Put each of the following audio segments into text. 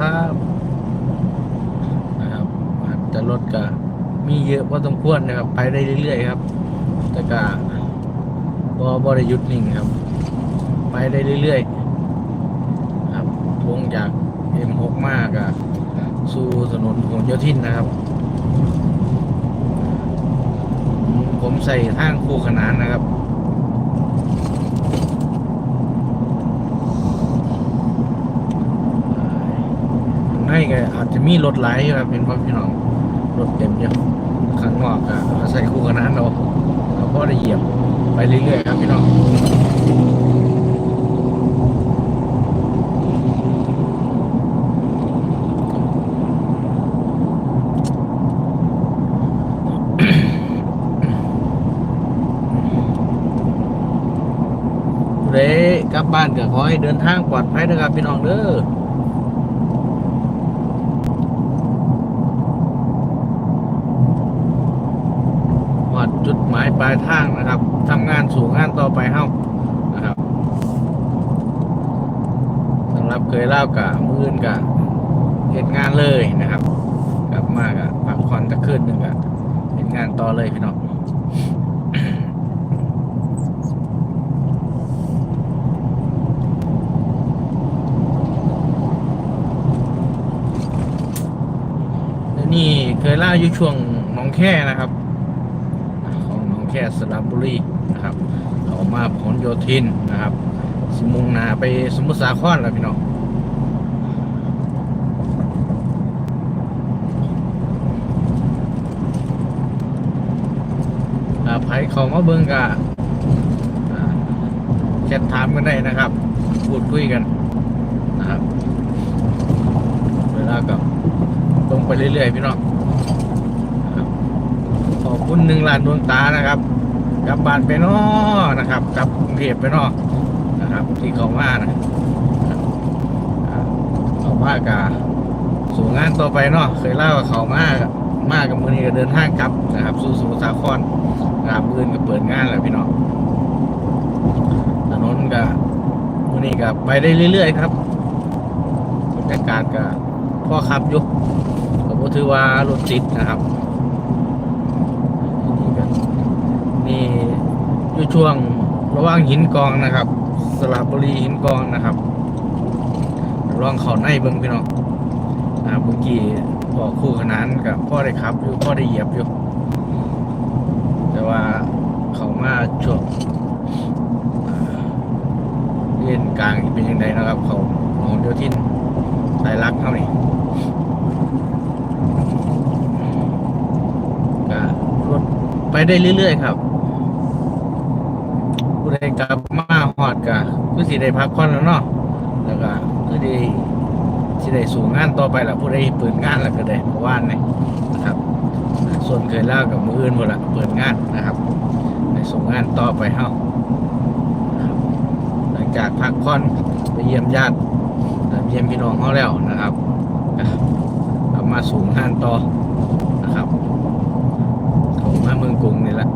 เทพนะครับอาจจะรถก็มีเยอะพอสมควรนะครับ ไปได้เรื่อยๆครับ แต่ก็บ่บ่ได้หยุดนิ่งครับ ไปได้เรื่อยๆครับลงจาก M6 มากอะสู่ถนนผลโยธินนะครับ ผมใส่ทางคู่ขนานนะครับ ให้ก็อาจจะมีรถไหลอยู่ครับเป็นพ่อพี่น้องรถเต็มอยู่ข้างนอกก็อาศัยคู่ขนานเราเราก็ได้เหยียบไปเรื่อยๆครับพี่น้องเด้กลับบ้านก็ขอให้เดินทางปลอดภัยนะครับพี่น้องเด้อ หอดจุดหมาย ปลายทางนะครับทำงานสู่งานต่อไปเฮ้านะครับสำหรับเคยเล่ากะมื่นกะเหตุงานเลยนะครับ กลับมากะพักผ่อนจะขึ้นหนึ่งกะเหตุงานต่อเลยพี่น้องและนี่เคยเล่าอยู่ช่วงน้องแค่นะครับ แค่สระบุรีนะครับเขามาผลโยธินนะครับ สมุงนาไปสมุทรสาครแล้วพี่น้องอ่าไผเขามาเบิ่งกะอ่าแชทถามกันได้นะครับ พูดคุยกันนะครับ เวลากับตรงไปเรื่อยๆพี่น้อง อบคุณหนึ่งล้านดวงตานะครับกลับบ้านไปนอนะครับกลับกรุงเทพไปนอนะครับ ที่เขามานะเขามากาสู่งานต่อไปเนาะเคยเล่ากับเขามากมากกับมือนี้ก็เดินทางกลับนะครับ สู่สมุทรสาครนะครับมือนก็เปิดงานแล้วพี่น้องถนนก็มือนี้ก็ไปได้เรื่อย ๆ ครับบรรยากาศก็พ่อขับอยู่ก็ถือว่ารถติดนะครับ นี่ก็นี่ อยู่ช่วงระหว่างหินกองนะครับ สระบุรีหินกองนะครับลองเขาในเบิ้งพี่น้องอ่าเมื่อกี้บอคู่ขนานกับพ่อได้ขับอยู่พ่อได้เหยียบอยู่แต่ว่าเขามาช่วงเล่นกลางเป็นยังไงนะครับ เขาของเดียวทินสายลักเท่านี้ก็รถไปได้เรื่อยๆครับ กลับมาฮอดกะคือสิได้พักผ่อนแล้วเนาะแล้วก็คือได้สิได้สู่งานต่อไปละผู้ใดเปิดงานแล้วก็ได้เพราะว่านี่นะครับ ส่วนเคยเล่ากับมืออื่นหมดละเปิดงานนะครับในส่งงานต่อไปเฮานะหลังจากพักผ่อนไปเยี่ยมญาติเยี่ยมพี่น้องเฮาแล้วนะครับกลับมาสู่งานต่อนะครับ ผมมาเมืองกรุงนี่แหละ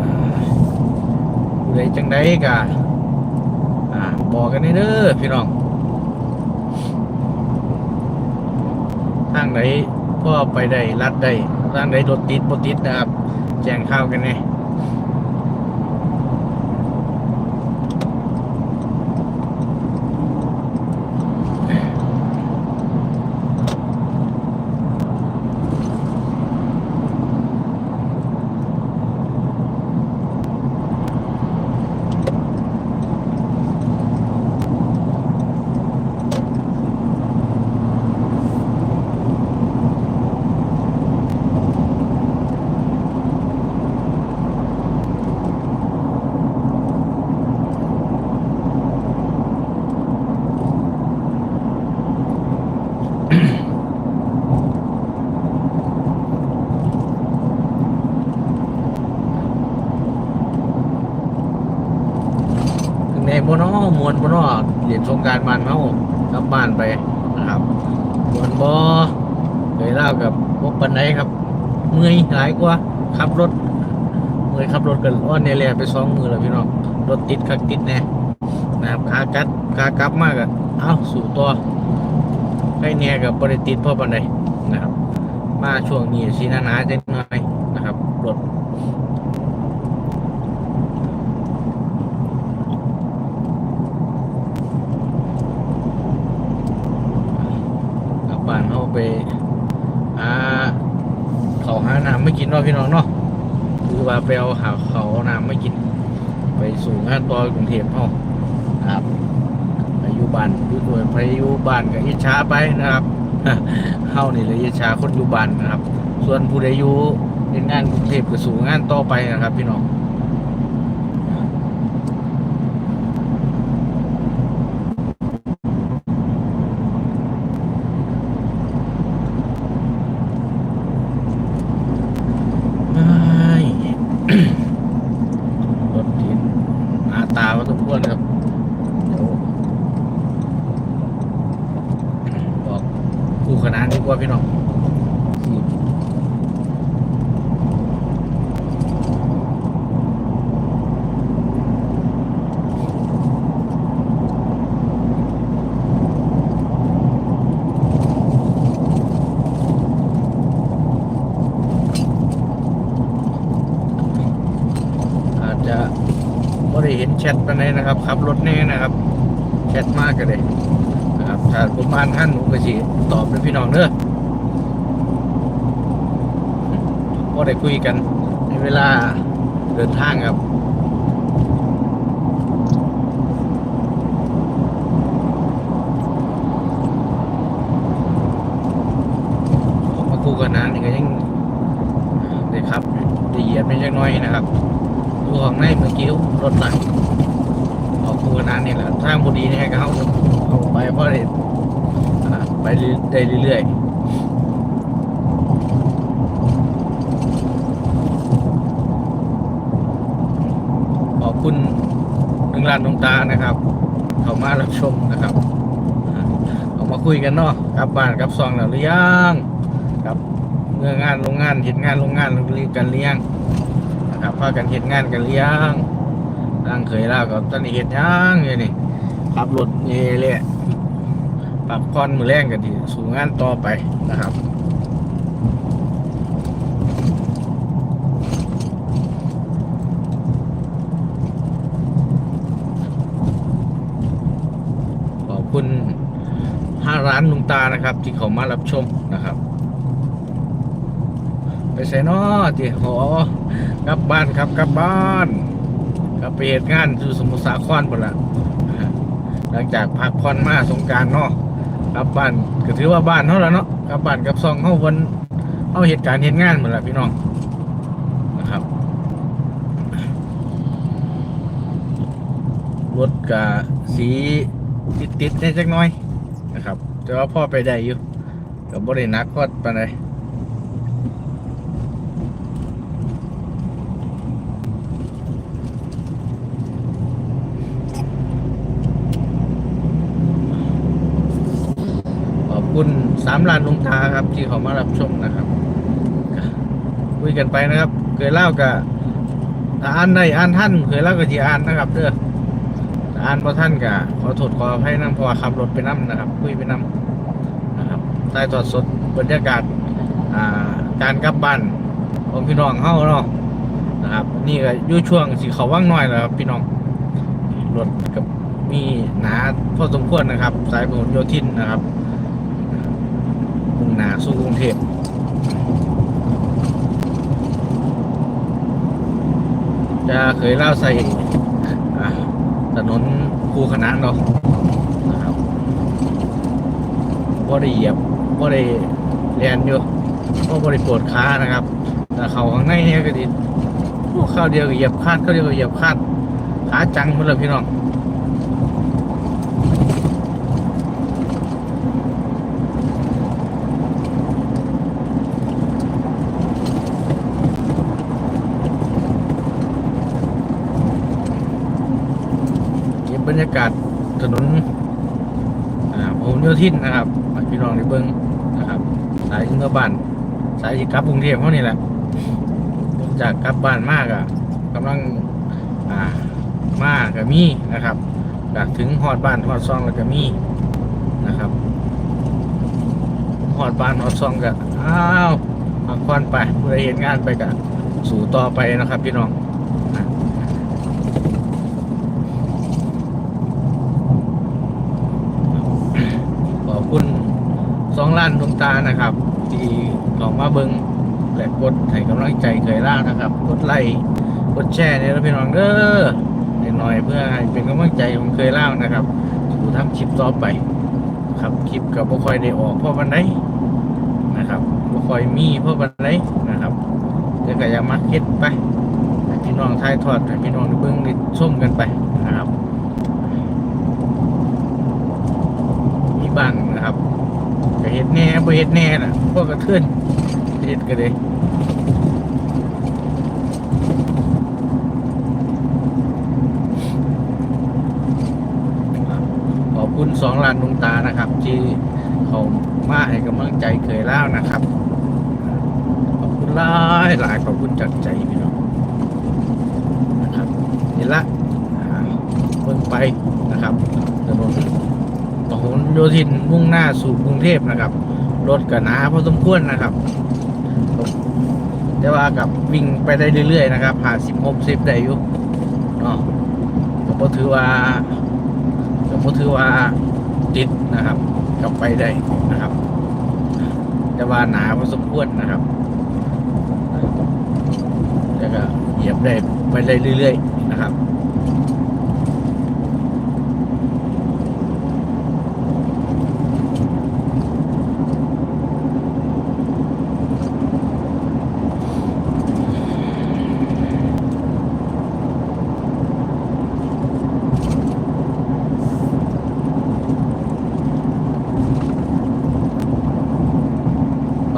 อ่า ใดกะอ่าบอกกันเด้อพี่น้อง ทางไหนพ่อไปได้รัดได้ทางไหนรถติดบ่ติดนะครับ แจ้งข่าวกันแน่ถึงในบ่เนอมวนบ่เนอเหรียญ สงการบ้านเฮากลับบ้านไปนะครับมวนบ่เคยเล่ากับบ่ปานใดครับ เมื่อยหลายกว่าขับรถ เมื่อยขับรถกันอ้อนเนี่ยแหลไปสองมือแล้วพี่น้องรถติดคักติดแน่นะครับขากลับขากลับมากอะเอ้าสู่ตัวใกล้เนี่ยกับบริติดพ่อปันใดนะครับ มาช่วงนี้สีนาหนาๆจะหน่อยนะครับรถกลับบ้านเขา ไปหาเขาหาน้ำไม่กินเนาะพี่น้องเนาะคือว่าไปเอาหาเขาน้ำไม่กิน ไปสู่งานตอกรุงเทพเขาะครับไปอยู่บ้านอยู่ด้วยไปอยู่บ้านกับอิจฉาไปนะครับเฮานี่เลยอิจฉาคนอยู่บ้านนะครับ ส่วนผู้ใดอยู่เป็นงานกรุงเทพก็สู่งานต่อไปนะครับ พี่น้องเอ้ย รถติดหน้าตาว่าต้องพ้วนครับ เดี๋ยวบอกคู่ขนานดีกว่าพี่น้องอาจจะไม่ได้เห็นแชทไปไหนใดนะครับขับรถแน่นะครับแชทมากกันเลยนะครับถ้าผมอ่านท่านผมก็สิตอบเป็นพี่น้องเด้อก็ได้คุยกันในเวลาเดินทางครับมาคู่กันนะนี่ก็ยังได้ขับได้เหยียบไม่จักน้อยนะครับดูของในเมื่อกี้รถหนัก ออกคู่กันนั้นนี่แหละ ทางพอดีนี่ให้เขาเอาไปเพราะได้อ่าไปเรื่อยได้เรื่อยๆขอบคุณหนึ่งล้านดวงตานะครับ เขามารับชมนะครับอ่าอกมาคุยกันเนาะกับบ้านกับซองแล้วหรือยังครับเมื่องานโรงงานเห็นงานโรงงานรียนกันเลี้ยงนะครับพากันเห็นงานกันเลี้ยงนั่งเคยเล่ากับตอนนี้เห็ดหย่างอยู่นี่ ขับรถเย่เลยปรับคอนมือแรงกันดี สู่งานต่อไปนะครับขอบคุณห้าร้านลุงตานะครับ ที่เขามารับชมนะครับ ไปใส่นอที่หอกลับบ้านครับกลับบ้านก็ไปเหตุงานอยู่สมุทรสาครหมดละ หลังจากพักผ่อนมาสงการเนาะกลับบ้านก็ถือว่าบ้านเท่าแล้วเนาะกลับบ้านกับซองเข้าวันเอาเหตุการณ์เหตุงานหมดละพี่น้องนะครับรถกับสีติดติดๆแน่จักน้อยนะครับแต่ว่าพ่อไปได้อยู่กับบริณักก็ไปานใด ขอบ คุณสามล้านลุงตาครับ ที่เขามารับชมนะครับคุยกันไปนะครับ เคยเล่ากับอ่านได้อ่านท่านเคยเล่ากับที่อ่านนะครับเด้ออ่านพอท่านกับขอโทษขอให้นั่งพอขับรถไปนั่นะครับ คุยไปนั่นะครับใต้ทอดสดบรรยากาศอ่าการกลับบ้านของพี่น้องเฮาเนาะนะครับ นี่ก็ยู่ช่วงสีเขาว่างน้อยแล้วครับพี่น้องรถกับมีหนาพอสมควรนะครับ สายพหลโยธินนะครับ งหน้าสู่กรุงเทพจะเคยเล่าใส่ถนนคูขนานเนาะนะครับว่าได้เหยียบว่าได้เรียนอยู่ว่าได้ปวดขานะครับแต่เขาข้างในเนี่ยก็ดิโอ้ข้าวเดียวก็เหยียบคาดข้าวเดียวก็เหยียบคาดขาจังหมดเลยพี่น้อง บรรยากาศถนนอ่าพหลโยธินนะครับพี่น้องในเบิ้งนะครับ สายเมื่อบ้าน สายที่กลับกรุงเทพเขานี่แหละจากกลับบ้านมากอะกำลังอ่ามากับมีนะครับจากถึงฮอดบ้านฮอดซองแล้วก็มีนะครับหอดบานหอดซองกับอ้าวพักผ่อนไปผู้ใดเห็นงานไปกับสู่ต่อไปนะครับ พี่น้องนะขอบคุณสองล้า นดวงตานะครับ ที่ออกมาเบิงและกดให้กำลังใจเคยล่านะครับ กดไลค์กดแชร์เนี่ยนะพี่น้องเด้อหน่อยเพื่อให้เป็นกำลังใจของเคยเล่านะครับสู่ทำคลิปต่อไป ครับคลิปกับบ่คอยได้ออกเพราะวันไหนนะครับบ่คอยมีเพราะวันไหนนะครับแต่ก็อย่ามาคิดไปพี่น้องทายทอดให้พี่น้องด้เบิ่งได้ชมกันไปนะครับ มีบ้างนะครับก็เฮ็ด แน่บ่เฮ็ดแน่น่ะพวกกระเทือนเฮ็ดก็ได้ขอบคุณสองล้านดวงตานะครับ ที่เขามาให้กำลังใจเคยเล่านะครับ ขอบคุณหลายหลายขอบคุณจากใจพี่น้องนะครับนี่ละเบิ่งไปนะครับถนน พหลโยธินมุ่งหน้าสู่กรุงเทพนะครับ รถก็หนาพอสมควรนะครับ แต่ว่ากับวิ่งไปได้เรื่อยๆนะครับผ่านสิบหกสิบได้อยู่เนาะก็ถือว่าก็ถือว่าติดนะครับก็ไปได้นะครับ แต่ว่าหนาพอสมควรนะครับแล้วก็เหยียบได้ไปได้เรื่อยๆนะครับ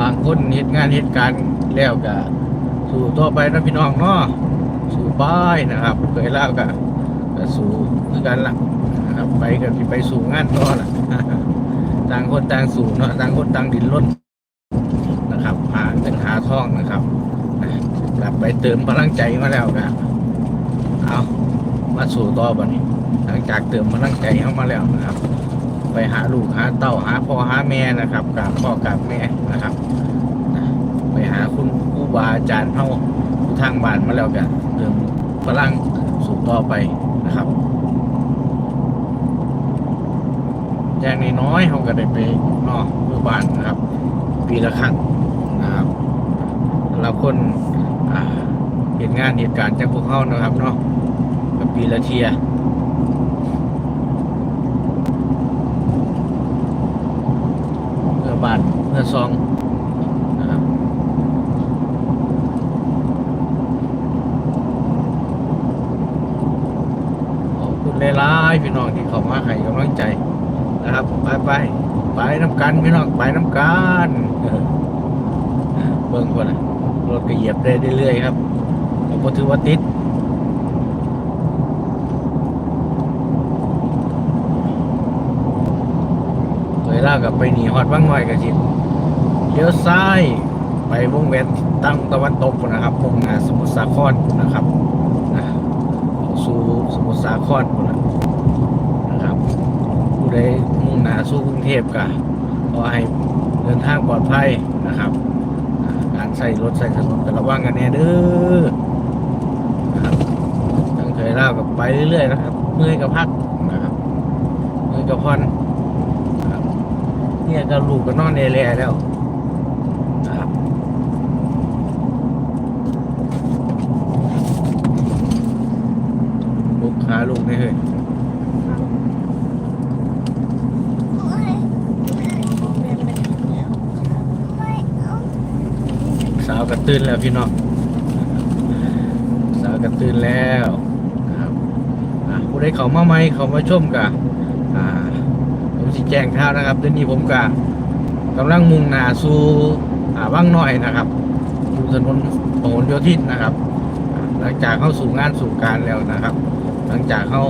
างคน เหตุงานเหตุการณ์แล้วก็สู่ต่อไปนะพี่น้องเนาะสู่ป้ายนะครับเคยเล่าก็ก็สู่คือกันละนะครับไปก็สิไปสู่งานต่อละต่างคนต่างสู่เนาะต่างคนต่างดินล้นนะครับหาเงินหาทองนะครับกลับไปเติมพลังใจมาแล้วก็เอามาสู่ต่อบัดนี้ หลังจากเติมพลังใจเข้ามาแล้วนะครับ ไปหาลูกหาเต้าหาพ่อหาแม่นะครับกราบพ่อกราบแม่นะครับ หาคุณครูบาอาจารย์เฮาทางบ้านมาแล้วกันเติมพลังสู่ต่อไปนะครับอย่างน้อยเขาก็ได้ไปนอกมือบ้านนะครับ ปีละครั้งนะครับเราคนเหตุงานเหตุการณ์จากพวกเขานะครับเนาะปีละเทียเพื่อบาทเพื่อซองนะครับขอบคุณหลายๆ พี่น้องที่เข้ามาให้กำลังใจนะครับไปไปไปน้ำกันพี่น้องไปน้ำกันเบิ่งก่อนนะรถก็เหยียบได้เรื่อยๆครับผมก็ถือว่าติดเวลากับไปหนีฮอดบ้างหน่อยกับจิตเลี้ยวซ้ายไปวงแหวนตั้งตะวันตกนะครับมุ่งหน้าสมุทรสาครนะครับนะสู่สมุทรสาครคนน่ะนะครับ ผู้ใดมุ่งหน้าสู่กรุง เทพก็ขอให้เดินทางปลอดภัยนะครับ การใส่รถใส่ถนนก็ระวังกันแน่เด้อนะครับตั้งเคยเล่ากับไปเรื่อยๆนะครับ เมื่อยกับพักนะครับ เมื่อยกับพอนนะครับเนี่ยก็ลูกก็นอนเอเล่แล้วนะครับลูกค้าลูกนี่เฮ้ยสาว กระตื่นแล้วพี่น้องสาวกระตื่นแล้วครับผู้ใดเขามาไหมเขามาชมกะอ่าผมสิแจ้งข่านะครับเดี๋ยวนี้ผมกะกำลังมุ่งหน้าสู่อ่าบ้างน้อยนะครับสู่ถนนพหลโยธินนะครับ หลังจากเข้าสู่งานสู่การแล้วนะครับ หลังจากเข้า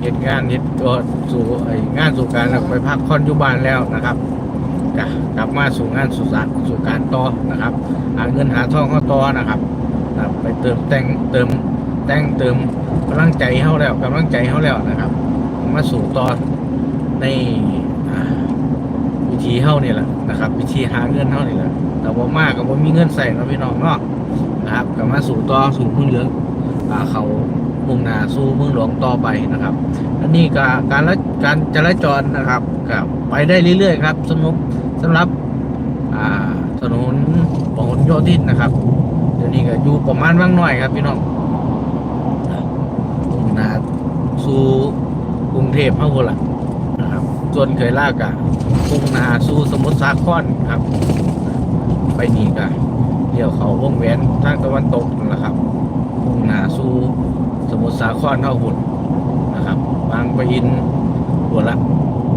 เหตุงานเหตุตัวสู่งานสู่การแล้วไปพักค่อนอยู่บ้านแล้วนะครับ กะกลับมาสู่งานสู่สารสู่การต่อนะครับหาเงินหาทองเข้าต่อนะครับนะไปเติมแต่งเติมแต่งเติมกำลังใจเข้าแล้วกำลังใจเข้าแล้วนะครับ มาสู่ต่อในวิธีเฮานี่แหละนะครับ วิธีหาเงินเฮานี่แหละแต่ว่ามากก็บ่มีเงินใส่เนาะพี่น้องเนาะนะครับก็มาสู่ต่อสู่เมืองเหลืองเขามุ่งหน้าสู่เมืองหลวงต่อไปนะครับอันนี้กการละการจราจรนะครับก็ไปได้เรื่อยๆครับสำหรับ สำหรับอ่าถนนพหลโยธินนะครับ เดี๋ยวนี้ก็อยู่ประมาณว่างหน่อยครับ พี่น้องมุ่งหน้าสู่กรุงเทพเฮาพุ่นล่ะนะครับ ส่วนเคยลากอะมุ่งหน้าสู่สมุทรสาครครับ ไปนี่ก็เดี๋ยวเขาวงแหวนทางตะวันตกนะครับมุ่งหน้าสู่สมุทรสาครเฮาพุ่นนะครับ บางปะอินหัวละ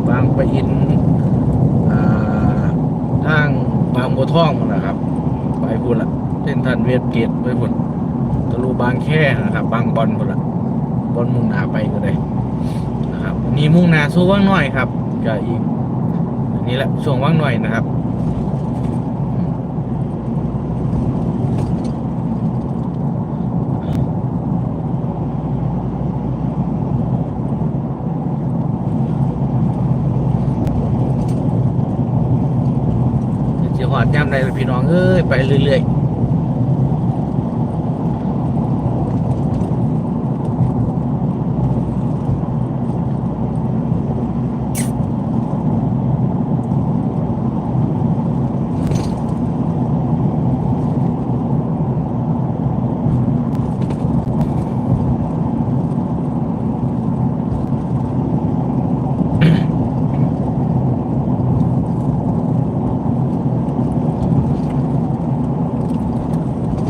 บางปะอิน ทางบางบัวทองนะครับ ไปพุ่นละเส้นทันเวียดเกตไปพุ่นทะลุบางแค่นะครับ บางบอลพุ่นละบอลมุ่งหน้าไปก็ได้นะครับนี่มุ่งหน้าสู้ว่างหน่อยครับก็อีกอันนี้แหละช่วงว่างหน่อยนะครับ ดย่ำใดล่ะพี่น้องเอ้ยไปเรื่อยๆ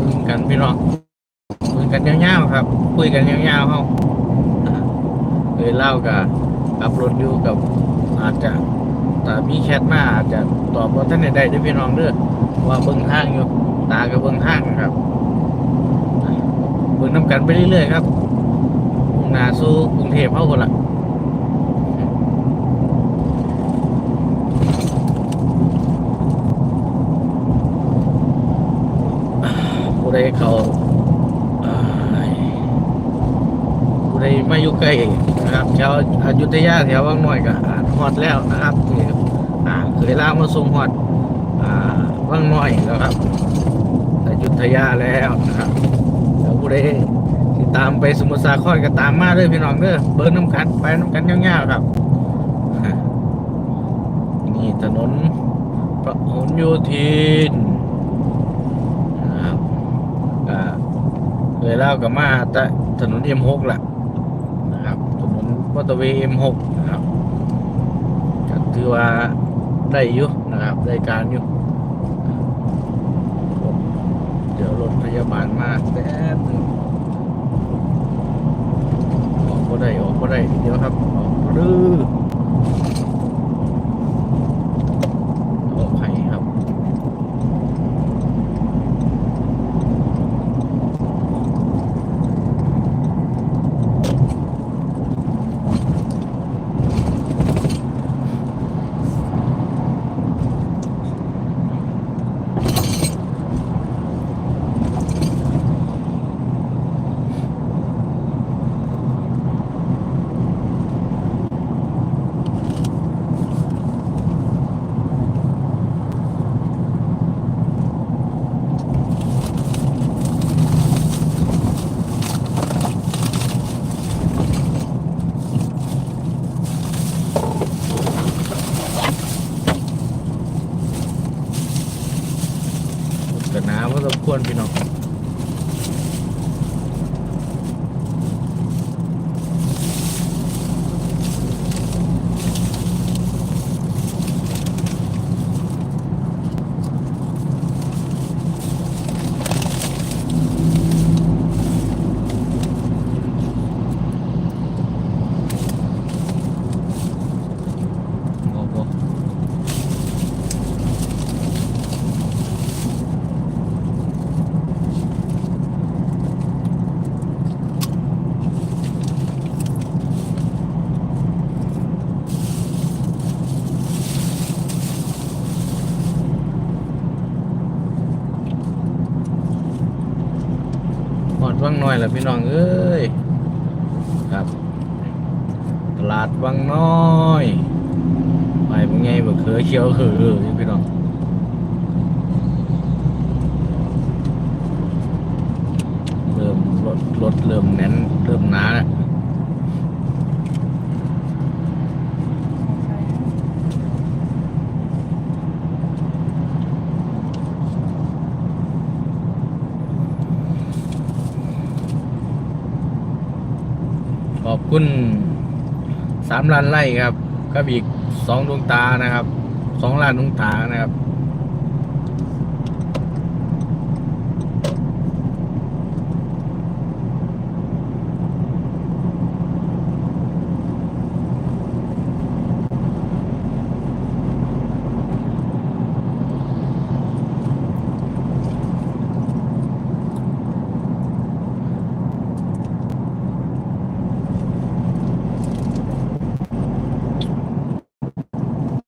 คุยกันพี่น้องคุยกันยาวๆครับ คุยกันยาวๆเขาเคยเล่ากับขับรถอยู่กับอาจจะแต่ มีแชทมาอาจจะตอบว่าท่านใดได้ด้วยพี่น้องเด้อว่าเบิ่งทางอยู่ตากับเบิ่งทางนะครับเบิ่งน้ำกันไปเรื่อยๆครับหนาสู้กรุงเทพเท่ากันละผู้ใดเขาผู้ใดมาอยู่ใกล้นะครับแถวอยุธยาแถววังน้อยก็อาจฮอดแล้วนะครับ เคยล่ามาส่งฮอดอ่างน้อยแล้วครับอยุธยาแล้วนะครับแล้วผู้ใดที่ตามไปสมุทรสาครก็ตามมาเด้อพี่น้องเด้อเบิ้งน้ำกันไปน้ำกันยาวๆครับ นี่ถนนพหลโยธินนะครับเคยเล่ากับมาแต่ถนน M6 ล่ะนะครับถนนมอเตอร์เวย์ M6 นะครับก็ถือว่า ได้อยู่นะครับ ได้การอยู่เดี๋ยวรถพยาบาลมาแป๊บนึงออกก็ได้ออกก็ได้เดี๋ยวครับ ออกรื้อ โอเคครับ รบกวนพี่น้องโอ้โห ห อดวังน้อยแล้วพี่น้องเอ้ยครับ ตลาดวังน้อยไปเป็นไงบบเขือเขียวเขือเออพี่น้องเริ่มรถรถเริ่มแน่นเริ่มหนาแล้วข อบคุณสามล้านไล่ครับกับอีกสองดวงตานะครับสองล้านดวงตานะครับ